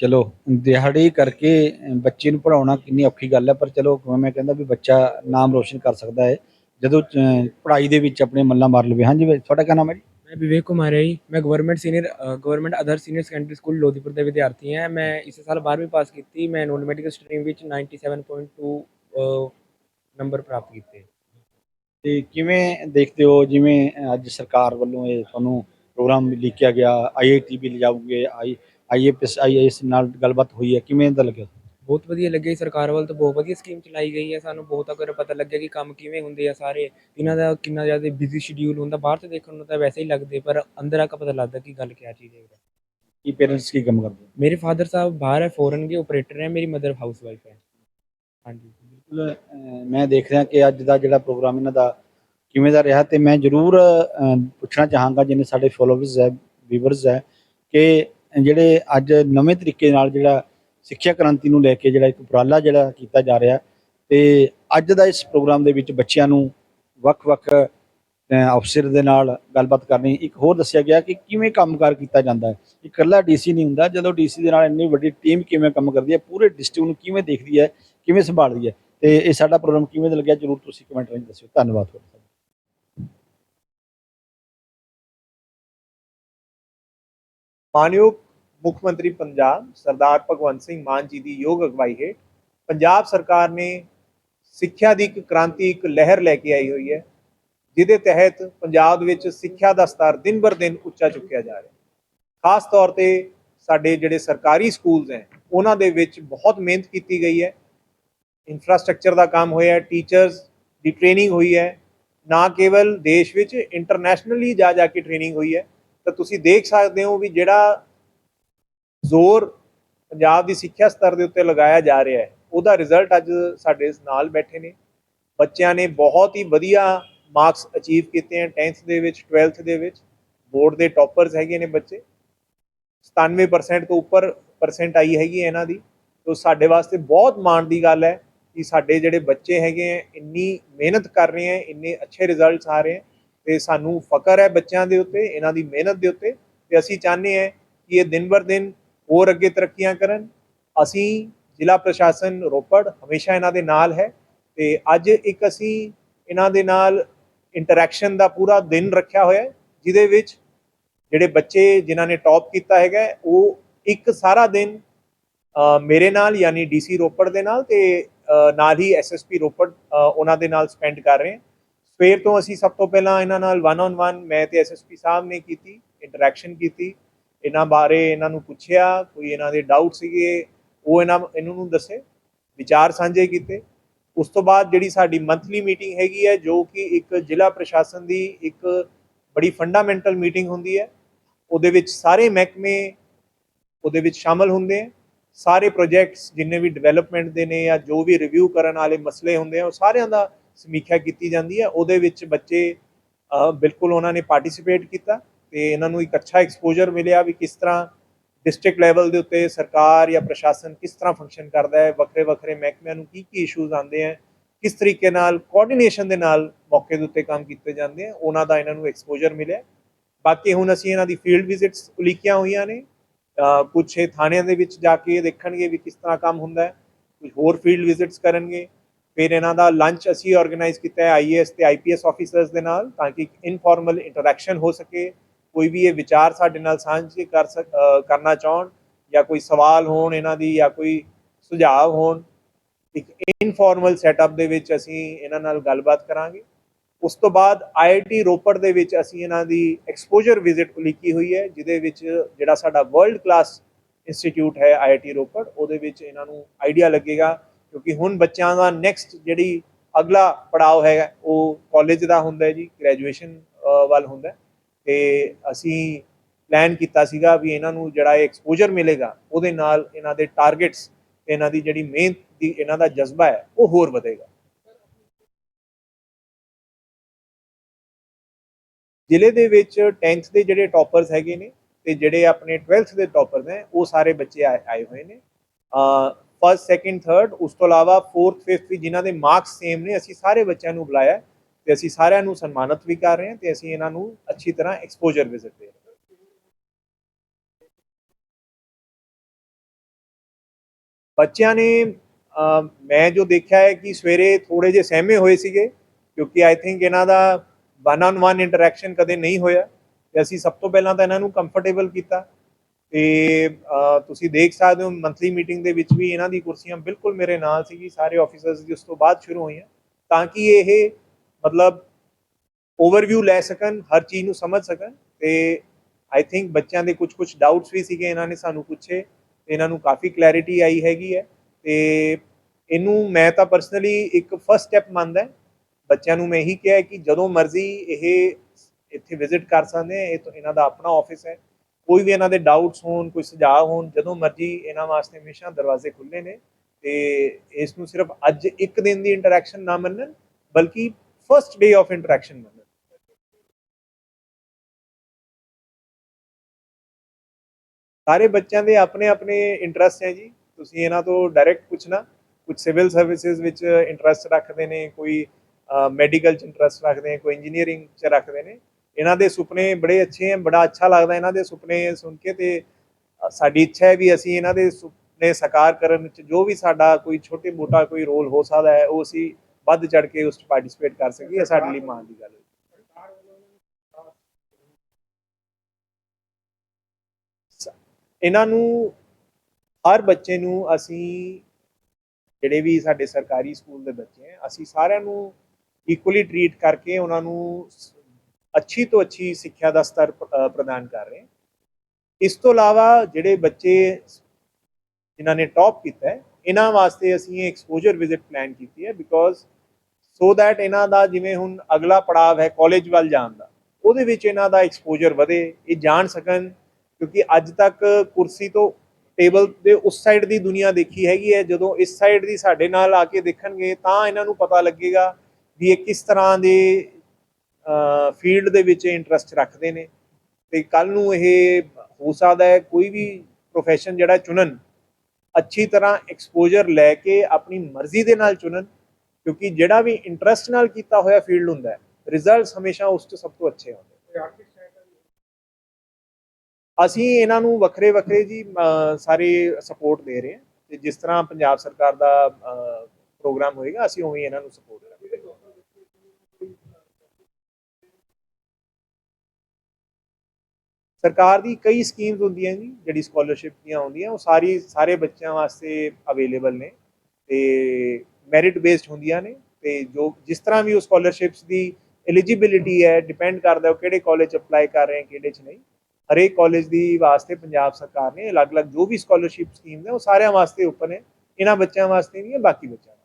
ਚਲੋ, ਦਿਹਾੜੀ ਕਰਕੇ ਬੱਚੇ ਨੂੰ ਪੜਾਉਣਾ ਕਿੰਨੀ ਔਖੀ ਗੱਲ ਹੈ, ਪਰ ਚਲੋ ਮੈਂ ਕਹਿੰਦਾ ਵੀ ਬੱਚਾ ਨਾਮ ਰੋਸ਼ਨ ਕਰ ਸਕਦਾ ਹੈ, ਜਦੋਂ ਪੜ੍ਹਾਈ ਦੇ ਵਿੱਚ ਆਪਣੇ ਮੱਲਾਂ ਮਾਰ ਲਵੇ। ਹਾਂਜੀ ਤੁਹਾਡਾ ਕੀ ਨਾਮ ਹੈ ਜੀ? ਮੈਂ ਵਿਵੇਕ ਕੁਮਾਰ ਹੈ ਜੀ। ਮੈਂ government senior government other senior secondary school Lodhipur ਦਾ ਵਿਦਿਆਰਥੀ ਹਾਂ। ਮੈਂ ਇਸ ਸਾਲ 12ਵੀਂ ਪਾਸ ਕੀਤੀ। ਮੈਂ ਨੋਨ ਮੈਡੀਕਲ ਸਟਰੀਮ ਵਿੱਚ 97.2 ਅ, ਨੰਬਰ ਪ੍ਰਾਪਤ ਕੀਤੇ। ਤੇ ਕਿਵੇਂ ਦੇਖਦੇ ਹੋ? ਜਿਵੇਂ ਅੱਜ ਸਰਕਾਰ ਵੱਲੋਂ ਇਹ ਤੁਹਾਨੂੰ ਪ੍ਰੋਗਰਾਮ ਲਿਖਿਆ ਗਿਆ ਆਈਆਈਟੀ ਵੀ ਲਿਜਾਓਗੇ ਆਈ ਆਈਏਪੀਐਸ ਆਈਏਐਸ ਨਾਲ ਗੱਲਬਾਤ ਹੋਈ ਹੈ। ਕਿਵੇਂ ਦਾ ਲੱਗਿਆ? ਬਹੁਤ ਵਧੀਆ ਲੱਗਿਆ ਸਰਕਾਰ ਵੱਲ ਤਾਂ ਬਹੁਤ ਵਧੀਆ ਸਕੀਮ ਚਲਾਈ ਗਈ ਹੈ ਸਾਨੂੰ ਬਹੁਤ ਅਗਰ ਪਤਾ ਲੱਗਿਆ ਕਿ ਕੰਮ ਕਿਵੇਂ ਹੁੰਦੇ ਆ ਸਾਰੇ ਇਹਨਾਂ ਦਾ ਕਿੰਨਾ ਜ਼ਿਆਦਾ ਬਿਜ਼ੀ ਸ਼ਡਿਊਲ ਹੁੰਦਾ ਬਾਹਰ ਤੋਂ ਦੇਖਣ ਨੂੰ ਤਾਂ ਵੈਸੇ ਹੀ ਲੱਗਦੇ ਪਰ ਅੰਦਰ ਆ ਕੇ ਪਤਾ ਲੱਗਦਾ ਕਿ ਗੱਲ ਕਿਆ ਚੀਜ਼ ਹੈ ਕੀ ਪੇਰੈਂਟਸ ਕੀ ਕੰਮ ਕਰਦੇ? ਮੇਰੇ ਫਾਦਰ ਸਾਹਿਬ ਬਾਹਰ ਹੈ ਫੋਰਨ ਦੇ ਆਪਰੇਟਰ ਹੈ ਮੇਰੀ ਮਦਰ ਹਾਊਸ ਵਾਈਫ ਹੈ। ਹਾਂਜੀ। ਬਿਲਕੁਲ ਮੈਂ ਦੇਖ ਰਿਹਾ ਕਿ ਅੱਜ ਦਾ ਜਿਹੜਾ ਪ੍ਰੋਗਰਾਮ ਇਹਨਾਂ ਦਾ ਕਿਵੇਂ ਦਾ ਰਿਹਾ ਤੇ ਮੈਂ ਜ਼ਰੂਰ ਪੁੱਛਣਾ ਚਾਹਾਂਗਾ ਜਿਹਨੇ ਸਾਡੇ ਫੋਲੋਵਰਸ ਹੈ ਵੀਵਰਸ ਹੈ ਕਿ ਜਿਹੜੇ ਅੱਜ ਨਵੇਂ ਤਰੀਕੇ ਨਾਲ ਜਿਹੜਾ ਸਿੱਖਿਆ ਕ੍ਰਾਂਤੀ ਨੂੰ ਲੈ ਕੇ ਜਿਹੜਾ ਇੱਕ ਉਪਰਾਲਾ ਜਿਹੜਾ ਕੀਤਾ ਜਾ ਰਿਹਾ ਤੇ ਅੱਜ ਦਾ ਇਸ ਪ੍ਰੋਗਰਾਮ ਦੇ ਵਿੱਚ ਬੱਚਿਆਂ ਨੂੰ ਵੱਖ-ਵੱਖ ਅਫਸਰ ਦੇ ਨਾਲ ਗੱਲਬਾਤ ਕਰਨੀ, ਇੱਕ ਹੋਰ ਦੱਸਿਆ ਗਿਆ ਕਿ ਕਿਵੇਂ ਕੰਮਕਾਰ ਕੀਤਾ ਜਾਂਦਾ ਹੈ। ਇਕੱਲਾ ਡੀਸੀ ਨਹੀਂ ਹੁੰਦਾ, ਜਦੋਂ ਡੀਸੀ ਦੇ ਨਾਲ ਇੰਨੀ ਵੱਡੀ ਟੀਮ ਕਿਵੇਂ ਕੰਮ ਕਰਦੀ ਹੈ, ਪੂਰੇ ਡਿਸਟ੍ਰਿਕਟ ਨੂੰ ਕਿਵੇਂ ਦੇਖਦੀ ਹੈ, ਕਿਵੇਂ ਸੰਭਾਲਦੀ ਹੈ, ਤੇ ਇਹ ਸਾਡਾ ਪ੍ਰੋਗਰਾਮ ਕਿਵੇਂ ਦਾ ਲੱਗਿਆ, ਜਰੂਰ ਤੁਸੀਂ ਕਮੈਂਟ ਰਾਹੀਂ ਦੱਸਿਓ। ਧੰਨਵਾਦ ਤੁਹਾਡਾ। ਮਾਨਯੋਗ ਮੁੱਖ ਮੰਤਰੀ ਪੰਜਾਬ ਸਰਦਾਰ ਭਗਵੰਤ ਸਿੰਘ ਮਾਨ ਜੀ ਦੀ ਯੋਗ ਅਗਵਾਈ ਹੇਠ ਪੰਜਾਬ ਸਰਕਾਰ ਨੇ ਸਿੱਖਿਆ ਦੀ ਇੱਕ ਕ੍ਰਾਂਤੀ, ਇੱਕ ਲਹਿਰ ਲੈ ਕੇ ਆਈ ਹੋਈ ਹੈ, ਜਿਹਦੇ ਤਹਿਤ ਪੰਜਾਬ ਵਿੱਚ ਸਿੱਖਿਆ ਦਾ ਸਤਰ ਦਿਨ ਬਰ ਦਿਨ ਉੱਚਾ ਚੁੱਕਿਆ ਜਾ ਰਿਹਾ ਖਾਸ ਤੌਰ ਤੇ ਸਾਡੇ ਜਿਹੜੇ ਸਰਕਾਰੀ ਸਕੂਲਸ ਹੈ, ਉਹਨਾਂ ਦੇ ਵਿੱਚ ਬਹੁਤ ਮਿਹਨਤ ਕੀਤੀ ਗਈ ਹੈ। ਇਨਫਰਾਸਟ੍ਰਕਚਰ ਦਾ ਕੰਮ ਹੋਇਆ ਹੈ ਟੀਚਰਸ ਦੀ ਟ੍ਰੇਨਿੰਗ ਹੋਈ ਹੈ। ਨਾ ਕੇਵਲ ਦੇਸ਼ ਵਿੱਚ ਇੰਟਰਨੈਸ਼ਨਲੀ ਜਾ ਜਾ ਕੇ ਟ੍ਰੇਨਿੰਗ ਹੋਈ ਹੈ। ਤਾਂ ਤੁਸੀਂ ਦੇਖ ਸਕਦੇ ਹੋ ਵੀ ਜਿਹੜਾ ਜ਼ੋਰ ਪੰਜਾਬ ਦੀ ਸਿੱਖਿਆ ਸਤਰ ਦੇ ਉੱਤੇ ਲਗਾਇਆ ਜਾ ਰਿਹਾ ਹੈ। ਉਹਦਾ ਰਿਜ਼ਲਟ ਅੱਜ ਸਾਡੇ ਨਾਲ ਬੈਠੇ ਨੇ। ਬੱਚਿਆਂ ਨੇ ਬਹੁਤ ਹੀ ਵਧੀਆ ਮਾਰਕਸ ਅਚੀਵ ਕੀਤੇ ਹਨ 10th ਦੇ ਵਿੱਚ 12th ਦੇ ਵਿੱਚ। ਬੋਰਡ ਦੇ ਟੌਪਰਸ ਹੈਗੇ ਨੇ ਬੱਚੇ। 97% ਤੋਂ ਉੱਪਰ ਪਰਸੈਂਟ ਆਈ ਹੈਗੀ ਹੈ ਇਹਨਾਂ ਦੀ। ਤੋਂ ਸਾਡੇ ਵਾਸਤੇ ਬਹੁਤ ਮਾਣ ਦੀ ਗੱਲ ਹੈ ਕਿ ਸਾਡੇ ਜਿਹੜੇ ਬੱਚੇ ਹੈਗੇ ਹੈ, ਇੰਨੀ ਮਿਹਨਤ ਕਰ ਰਹੇ ਹੈ, ਇੰਨੇ ਅੱਛੇ ਰਿਜ਼ਲਟਸ ਆ ਰਹੇ ਹੈ। ਤੇ ਸਾਨੂੰ ਫਕਰ ਹੈ ਬੱਚਿਆਂ ਦੇ ਉੱਤੇ, ਇਹਨਾਂ ਦੀ ਮਿਹਨਤ ਦੇ ਉੱਤੇ। ਤੇ ਅਸੀਂ ਚਾਹੁੰਦੇ ਹਾਂ ਕਿ ਇਹ ਦਿਨ ਬਰ ਦਿਨ ਹੋਰ ਅੱਗੇ ਤਰੱਕੀਆਂ ਕਰਨ। ਅਸੀਂ ਜ਼ਿਲ੍ਹਾ ਪ੍ਰਸ਼ਾਸਨ ਰੋਪੜ ਹਮੇਸ਼ਾ ਇਹਨਾਂ ਦੇ ਨਾਲ ਹੈ ਤੇ ਅੱਜ ਇੱਕ ਅਸੀਂ ਇਹਨਾਂ ਦੇ ਨਾਲ ਇੰਟਰੈਕਸ਼ਨ ਦਾ ਪੂਰਾ ਦਿਨ ਰੱਖਿਆ ਹੋਇਆ ਜਿਹਦੇ ਵਿੱਚ ਜਿਹੜੇ ਬੱਚੇ ਜਿਨ੍ਹਾਂ ਨੇ ਟੌਪ ਕੀਤਾ ਹੈਗਾ ਉਹ ਇੱਕ ਸਾਰਾ ਦਿਨ ਮੇਰੇ ਨਾਲ ਯਾਨੀ ਡੀਸੀ ਰੋਪੜ ਦੇ ਨਾਲ ਤੇ ਨਾਲ ਹੀ ਐਸਐਸਪੀ ਰੋਪੜ ਉਹਨਾਂ ਦੇ ਨਾਲ ਸਪੈਂਡ ਕਰ ਰਹੇ ਹਾਂ। ਸਵੇਰ ਤੋਂ ਅਸੀਂ ਸਭ ਤੋਂ ਪਹਿਲਾਂ ਇਹਨਾਂ ਨਾਲ ਵਨ ਔਨ ਵਨ ਮੈਂ ਤੇ ਐਸਐਸਪੀ ਸਾਹਿਬ ਨੇ ਕੀਤੀ ਇੰਟਰੈਕਸ਼ਨ ਕੀਤੀ। ਇਹਨਾਂ ਬਾਰੇ ਇਹਨਾਂ ਨੂੰ ਪੁੱਛਿਆ, ਕੋਈ ਇਹਨਾਂ ਦੇ ਡਾਊਟ ਸੀਗੇ, ਉਹ ਇਹਨਾਂ ਇਹਨਾਂ ਨੂੰ ਦੱਸੇ, ਵਿਚਾਰ ਸਾਂਝੇ ਕੀਤੇ। ਉਸ ਤੋਂ ਬਾਅਦ ਜਿਹੜੀ ਸਾਡੀ ਮੰਥਲੀ ਮੀਟਿੰਗ ਹੈਗੀ ਹੈ, ਜੋ ਕਿ ਇੱਕ ਜ਼ਿਲ੍ਹਾ ਪ੍ਰਸ਼ਾਸਨ ਦੀ ਇੱਕ ਬੜੀ ਫੰਡਾਮੈਂਟਲ ਮੀਟਿੰਗ ਹੁੰਦੀ ਹੈ, ਉਹਦੇ ਵਿੱਚ ਸਾਰੇ ਮਹਿਕਮੇ ਉਹਦੇ ਵਿੱਚ ਸ਼ਾਮਲ ਹੁੰਦੇ ਹੈ। ਸਾਰੇ ਪ੍ਰੋਜੈਕਟਸ ਜਿੰਨੇ ਵੀ ਡਿਵੈਲਪਮੈਂਟ ਦੇ ਨੇ ਜਾਂ ਜੋ ਵੀ ਰਿਵਿਊ ਕਰਨ ਵਾਲੇ ਮਸਲੇ ਹੁੰਦੇ ਆ, ਉਹ ਸਾਰਿਆਂ ਦਾ ਸਮੀਖਿਆ ਕੀਤੀ ਜਾਂਦੀ ਹੈ। ਉਹਦੇ ਵਿੱਚ ਬੱਚੇ ਬਿਲਕੁਲ ਉਹਨਾਂ ਨੇ ਪਾਰਟਿਸਿਪੇਟ ਕੀਤਾ। ਤੇ ਇਹਨਾਂ ਨੂੰ ਇੱਕ ਅੱਛਾ ਐਕਸਪੋਜ਼ਰ ਮਿਲਿਆ ਵੀ ਕਿਸ ਤਰ੍ਹਾਂ ਡਿਸਟ੍ਰਿਕਟ ਲੈਵਲ ਦੇ ਉੱਤੇ ਸਰਕਾਰ ਜਾਂ ਪ੍ਰਸ਼ਾਸਨ ਕਿਸ ਤਰ੍ਹਾਂ ਫੰਕਸ਼ਨ ਕਰਦਾ ਹੈ ਵੱਖਰੇ ਵੱਖਰੇ ਮਹਿਕਮਿਆਂ ਨੂੰ ਕੀ ਕੀ ਇਸ਼ੂਜ਼ ਆਉਂਦੇ ਆ ਕਿਸ ਤਰੀਕੇ ਨਾਲ ਕੋਆਰਡੀਨੇਸ਼ਨ ਦੇ ਨਾਲ ਮੌਕੇ ਦੇ ਉੱਤੇ ਕੰਮ ਕੀਤੇ ਜਾਂਦੇ ਆ ਉਹਨਾਂ ਦਾ ਇਹਨਾਂ ਨੂੰ ਐਕਸਪੋਜ਼ਰ ਮਿਲਿਆ ਬਾਕੀ ਹੁਣ ਅਸੀਂ ਇਹਨਾਂ ਦੀ ਫੀਲਡ ਵਿਜ਼ਿਟਸ ਉਲੀਕੀਆਂ ਹੋਈਆਂ ਨੇ ਅ, ਕੁਛ ਇਹ ਥਾਣਿਆਂ ਦੇ ਵਿੱਚ ਜਾ ਕੇ ਦੇਖਣਗੇ ਵੀ ਕਿਸ ਤਰ੍ਹਾਂ ਕੰਮ ਹੁੰਦਾ ਹੈ ਕੁਝ ਹੋਰ ਫੀਲਡ ਵਿਜ਼ਿਟਸ ਕਰਨਗੇ ਫਿਰ ਇਹਨਾਂ ਦਾ ਲੰਚ ਅਸੀਂ ਆਰਗੇਨਾਈਜ਼ ਕੀਤਾ ਹੈ ਆਈਏਐਸ ਤੇ ਆਈਪੀਐਸ ਆਫੀਸਰਸ ਦੇ ਨਾਲ ਤਾਂ ਕਿ ਇਨਫਾਰਮਲ ਇੰਟਰੈਕਸ਼ਨ ਹੋ ਸਕੇ ਕੋਈ ਵੀ ਇਹ ਵਿਚਾਰ ਸਾਡੇ ਨਾਲ ਸਾਂਝੇ ਕਰ ਸਕ ਕਰਨਾ ਚਾਹਣ ਜਾਂ ਕੋਈ ਸਵਾਲ ਹੋਣ ਇਹਨਾਂ ਦੀ ਜਾਂ ਕੋਈ ਸੁਝਾਅ ਹੋਣ, ਇੱਕ ਇਨਫਾਰਮਲ ਸੈਟਅਪ ਦੇ ਵਿੱਚ ਅਸੀਂ ਇਹਨਾਂ ਨਾਲ ਗੱਲਬਾਤ ਕਰਾਂਗੇ। ਉਸ ਤੋਂ ਬਾਅਦ ਆਈਆਈਟੀ ਰੋਪੜ ਦੇ ਵਿੱਚ ਅਸੀਂ ਇਹਨਾਂ ਦੀ ਐਕਸਪੋਜ਼ਰ ਵਿਜ਼ਿਟ ਉਲੀਕੀ ਹੋਈ ਹੈ, ਜਿਹਦੇ ਵਿੱਚ ਜਿਹੜਾ ਸਾਡਾ ਵਰਲਡ ਕਲਾਸ ਇੰਸਟੀਚਿਊਟ ਹੈ ਆਈਆਈਟੀ ਰੋਪੜ, ਉਹਦੇ ਵਿੱਚ ਇਹਨਾਂ ਨੂੰ ਆਈਡੀਆ ਲੱਗੇਗਾ, ਕਿਉਂਕਿ ਹੁਣ ਬੱਚਿਆਂ ਦਾ ਨੈਕਸਟ ਜਿਹੜੀ ਅਗਲਾ ਪੜਾਅ ਹੈ ਉਹ ਕਾਲਜ ਦਾ ਹੁੰਦਾ ਹੈ ਜੀ ਗ੍ਰੈਜੂਏਸ਼ਨ ਵੱਲ ਹੁੰਦਾ ਤੇ ਅਸੀਂ ਪਲਾਨ ਕੀਤਾ ਸੀਗਾ ਵੀ ਇਹਨਾਂ ਨੂੰ ਜਿਹੜਾ ਇਹ ਐਕਸਪੋਜ਼ਰ ਮਿਲੇਗਾ, ਉਹਦੇ ਨਾਲ ਇਹਨਾਂ ਦੇ ਟਾਰਗੇਟਸ ਇਹਨਾਂ ਦੀ ਜਿਹੜੀ ਮਿਹਨਤ ਦੀ ਇਹਨਾਂ ਦਾ ਜਜ਼ਬਾ ਹੈ, ਉਹ ਹੋਰ ਵਧੇਗਾ। ਜ਼ਿਲ੍ਹੇ ਦੇ ਵਿੱਚ 10th ਦੇ ਜਿਹੜੇ ਟੌਪਰਸ ਹੈਗੇ ਨੇ ਤੇ ਜਿਹੜੇ ਆਪਣੇ 12th ਦੇ ਟੌਪਰ ਨੇ, ਉਹ ਸਾਰੇ ਬੱਚੇ ਆਏ ਆਏ ਹੋਏ ਨੇ। ਫਸਟ ਸੈਕਿੰਡ ਥਰਡ ਉਸ ਤੋਂ ਇਲਾਵਾ 4th 5th ਵੀ ਜਿਨ੍ਹਾਂ ਦੇ ਮਾਰਕਸ ਸੇਮ ਨੇ, ਅਸੀਂ ਸਾਰੇ ਬੱਚਿਆਂ ਨੂੰ ਬੁਲਾਇਆ ਤੇ ਅਸੀਂ ਸਾਰਿਆਂ ਨੂੰ ਸਨਮਾਨਿਤ ਵੀ ਕਰ ਰਹੇ ਹਾਂ ਤੇ ਅਸੀਂ ਇਹਨਾਂ ਨੂੰ ਅੱਛੀ ਤਰ੍ਹਾਂ ਐਕਸਪੋਜ਼ਰ ਵੀ ਦੇ ਰਹੇ ਹਾਂ। ਬੱਚਿਆਂ ਨੇ ਮੈਂ ਜੋ ਦੇਖਿਆ ਹੈ ਕਿ ਸਵੇਰੇ ਥੋੜੇ ਜਿਹੇ ਸਹਿਮੇ ਹੋਏ ਸੀਗੇ ਕਿਉਂਕਿ ਆਈ ਥਿੰਕ ਇਹਨਾਂ ਦਾ ਵਨ ਔਨ ਵਨ ਇੰਟਰੈਕਸ਼ਨ ਕਦੇ ਨਹੀਂ ਹੋਇਆ ਤੇ ਅਸੀਂ ਸਭ ਤੋਂ ਪਹਿਲਾਂ ਤਾਂ ਇਹਨਾਂ ਨੂੰ ਕੰਫਰਟੇਬਲ ਕੀਤਾ ਤੇ ਤੁਸੀਂ ਦੇਖ ਸਕਦੇ ਹੋ ਮੰਥਲੀ ਮੀਟਿੰਗ ਦੇ ਵਿੱਚ ਵੀ ਇਹਨਾਂ ਦੀ ਕੁਰਸੀਆਂ ਬਿਲਕੁਲ ਮੇਰੇ ਨਾਲ ਸੀਗੀ, ਸਾਰੇ ਆਫੀਸਰਸ ਦੀ ਉਸ ਤੋਂ ਬਾਅਦ ਸ਼ੁਰੂ ਹੋਈਆਂ ਤਾਂ ਕਿ ਇਹ ਮਤਲਬ ਓਵਰਵਿਊ ਲੈ ਸਕਣ, ਹਰ ਚੀਜ਼ ਨੂੰ ਸਮਝ ਸਕਣ ਤੇ ਆਈ ਥਿੰਕ ਬੱਚਿਆਂ ਦੇ ਕੁਝ ਕੁਝ ਡਾਊਟਸ ਵੀ ਸੀਗੇ, ਇਹਨਾਂ ਨੇ ਸਾਨੂੰ ਪੁੱਛੇ ਇਹਨਾਂ ਨੂੰ ਕਾਫੀ ਕਲੈਰਿਟੀ ਆਈ ਹੈਗੀ ਹੈ ਤੇ ਇਹਨੂੰ ਮੈਂ ਤਾਂ ਪਰਸਨਲੀ ਇੱਕ ਫਰਸਟ ਸਟੈਪ ਮੰਨਦਾ ਬੱਚਿਆਂ ਨੂੰ ਮੈਂ ਇਹੀ ਕਿਹਾ ਕਿ ਜਦੋਂ ਮਰਜ਼ੀ ਇਹ ਇੱਥੇ ਵਿਜ਼ਿਟ ਕਰ ਸਕਦੇ ਆ ਇਹ ਤਾਂ ਇਹਨਾਂ ਦਾ ਆਪਣਾ ਆਫਿਸ ਹੈ। ਕੋਈ ਵੀ ਇਹਨਾਂ ਦੇ ਡਾਊਟਸ ਹੋਣ, ਕੋਈ ਸੁਝਾਅ ਹੋਣ, ਜਦੋਂ ਮਰਜ਼ੀ ਇਹਨਾਂ ਵਾਸਤੇ ਹਮੇਸ਼ਾ ਦਰਵਾਜ਼ੇ ਖੁੱਲੇ ਨੇ ਤੇ ਇਸ ਨੂੰ ਸਿਰਫ ਅੱਜ ਇੱਕ ਦਿਨ ਦੀ ਇੰਟਰੈਕਸ਼ਨ ਨਾ ਮੰਨਣ, ਬਲਕਿ ਫਰਸਟ ਡੇ ਆਫ ਇੰਟਰੈਕਸ਼ਨ ਮੰਨਣ ਸਾਰੇ ਬੱਚਿਆਂ ਦੇ ਆਪਣੇ ਆਪਣੇ ਇੰਟਰਸਟ ਹੈ ਜੀ। ਤੁਸੀਂ ਇਹਨਾਂ ਤੋਂ ਡਾਇਰੈਕਟ ਪੁੱਛਣਾ। ਕੁਝ ਸਿਵਲ ਸਰਵਿਸਿਜ਼ ਵਿੱਚ ਇੰਟਰਸਟ ਰੱਖਦੇ ਨੇ, ਕੋਈ ਮੈਡੀਕਲ ਚ ਇੰਟਰਸਟ ਰੱਖਦੇ ਨੇ, ਕੋਈ ਇੰਜੀਨੀਅਰਿੰਗ ਚ ਰੱਖਦੇ ਨੇ। ਇਹਨਾਂ ਦੇ ਸੁਪਨੇ ਬੜੇ ਅੱਛੇ ਹੈ, ਬੜਾ ਅੱਛਾ ਲੱਗਦਾ ਇਹਨਾਂ ਦੇ ਸੁਪਨੇ ਸੁਣ ਕੇ ਤੇ ਸਾਡੀ ਇੱਛਾ ਹੈ ਵੀ ਅਸੀਂ ਇਹਨਾਂ ਦੇ ਸੁਪਨੇ ਸਾਕਾਰ ਕਰਨ ਵਿੱਚ ਜੋ ਵੀ ਸਾਡਾ ਕੋਈ ਛੋਟੇ ਮੋਟਾ ਕੋਈ ਰੋਲ ਹੋ ਸਕਦਾ ਹੈ, ਉਹ ਅਸੀਂ ਵੱਧ ਚੜ ਕੇ ਉਸ ਚ ਪਾਰਟਿਸਿਪੇਟ ਕਰ ਸਕੀਏ, ਇਹ ਸਾਡੇ ਲਈ ਮਾਣ ਦੀ ਗੱਲ ਹੈ। ਇਹਨਾਂ ਨੂੰ, ਹਰ ਬੱਚੇ ਨੂੰ ਅਸੀਂ ਜਿਹੜੇ ਵੀ ਸਾਡੇ ਸਰਕਾਰੀ ਸਕੂਲ ਦੇ ਬੱਚੇ ਹੈ ਅਸੀਂ ਸਾਰਿਆਂ ਨੂੰ ਇਕੁਅਲੀ ਟਰੀਟ ਕਰਕੇ ਉਹਨਾਂ ਨੂੰ ਅੱਛੀ ਤੋਂ ਅੱਛੀ ਸਿੱਖਿਆ ਦਾ ਸਤਰ ਪ੍ਰਦਾਨ ਕਰ ਰਹੇ ਇਸ ਤੋਂ ਇਲਾਵਾ ਜਿਹੜੇ ਬੱਚੇ ਜਿਨ੍ਹਾਂ ਨੇ ਟੌਪ ਕੀਤਾ ਹੈ ਇਹਨਾਂ ਵਾਸਤੇ ਅਸੀਂ ਐਕਸਪੋਜ਼ਰ ਵਿਜ਼ਿਟ ਪਲਾਨ ਕੀਤੀ ਹੈ ਬਿਕੋਜ਼ ਸੋ ਦੈਟ ਇਹਨਾਂ ਦਾ ਜਿਵੇਂ ਹੁਣ ਅਗਲਾ ਪੜਾਅ ਹੈ ਕਾਲਜ ਵੱਲ ਜਾਣ ਦਾ, ਉਹਦੇ ਵਿੱਚ ਇਹਨਾਂ ਦਾ ਐਕਸਪੋਜ਼ਰ ਵਧੇ, ਇਹ ਜਾਣ ਸਕਣ, ਕਿਉਂਕਿ ਅੱਜ ਤੱਕ ਕੁਰਸੀ ਤੋਂ ਟੇਬਲ ਦੇ ਉਸ ਸਾਈਡ ਦੀ ਦੁਨੀਆ ਦੇਖੀ ਹੈਗੀ ਹੈ, ਜਦੋਂ ਇਸ ਸਾਈਡ ਦੀ ਸਾਡੇ ਨਾਲ ਆ ਕੇ ਦੇਖਣਗੇ ਤਾਂ ਇਹਨਾਂ ਨੂੰ ਪਤਾ ਲੱਗੇਗਾ ਵੀ ਇਹ ਕਿਸ ਤਰ੍ਹਾਂ ਦੇ ਫੀਲਡ ਦੇ ਵਿੱਚ ਇੰਟਰਸਟ ਰੱਖਦੇ ਨੇ। ਤੇ ਕੱਲ ਨੂੰ ਇਹ ਹੋ ਸਕਦਾ ਹੈ ਕੋਈ ਵੀ ਪ੍ਰੋਫੈਸ਼ਨ ਜਿਹੜਾ ਚੁਣਨ ਅੱਛੀ ਤਰ੍ਹਾਂ ਐਕਸਪੋਜ਼ਰ ਲੈ ਕੇ ਆਪਣੀ ਮਰਜ਼ੀ ਦੇ ਨਾਲ ਚੁਣਨ, ਕਿਉਂਕਿ ਜਿਹੜਾ ਵੀ ਇੰਟਰਸਟ ਨਾਲ ਕੀਤਾ ਹੋਇਆ ਫੀਲਡ ਹੁੰਦਾ ਹੈ ਰਿਜ਼ਲਟਸ ਹਮੇਸ਼ਾ ਉਸ ਤੋਂ ਸਭ ਤੋਂ ਅੱਛੇ ਹੁੰਦੇ ਅਸੀਂ ਇਹਨਾਂ ਨੂੰ ਵੱਖਰੇ ਵੱਖਰੇ ਜੀ ਸਾਰੇ ਸਪੋਰਟ ਦੇ ਰਹੇ ਹਾਂ, ਤੇ ਜਿਸ ਤਰ੍ਹਾਂ ਪੰਜਾਬ ਸਰਕਾਰ ਦਾ ਪ੍ਰੋਗਰਾਮ ਹੋਏਗਾ, ਅਸੀਂ ਉਵੇਂ ਇਹਨਾਂ ਨੂੰ ਸਪੋਰਟ ਸਰਕਾਰ ਦੀ ਕਈ ਸਕੀਮਸ ਹੁੰਦੀਆਂ ਜੀ, ਜਿਹੜੀ ਸਕਾਲਰਸ਼ਿਪ ਦੀਆਂ ਹੁੰਦੀਆਂ ਉਹ ਸਾਰੀ, ਸਾਰੇ ਬੱਚਿਆਂ ਵਾਸਤੇ ਅਵੇਲੇਬਲ ਨੇ ਤੇ ਮੈਰਿਟ ਬੇਸਡ ਹੁੰਦੀਆਂ ਨੇ ਤੇ ਜੋ, ਜਿਸ ਤਰ੍ਹਾਂ ਵੀ ਉਹ ਸਕਾਲਰਸ਼ਿਪਸ ਦੀ ਐਲੀਜੀਬਿਲਿਟੀ ਹੈ ਡਿਪੈਂਡ ਕਰਦਾ ਉਹ ਕਿਹੜੇ ਕਾਲਜ ਅਪਲਾਈ ਕਰ ਰਹੇ, ਕਿਹੜੇ ਚ ਨਹੀਂ, ਹਰੇਕ ਕਾਲਜ ਦੀ ਵਾਸਤੇ ਪੰਜਾਬ ਸਰਕਾਰ ਨੇ ਅਲੱਗ-ਅਲੱਗ ਜੋ ਵੀ ਸਕਾਲਰਸ਼ਿਪ ਸਕੀਮ ਨੇ, ਉਹ ਸਾਰਿਆਂ ਵਾਸਤੇ ਓਪਨ ਹੈ ਇਹਨਾਂ ਬੱਚਿਆਂ ਵਾਸਤੇ ਵੀ ਹੈ, ਬਾਕੀ ਬੱਚਿਆਂ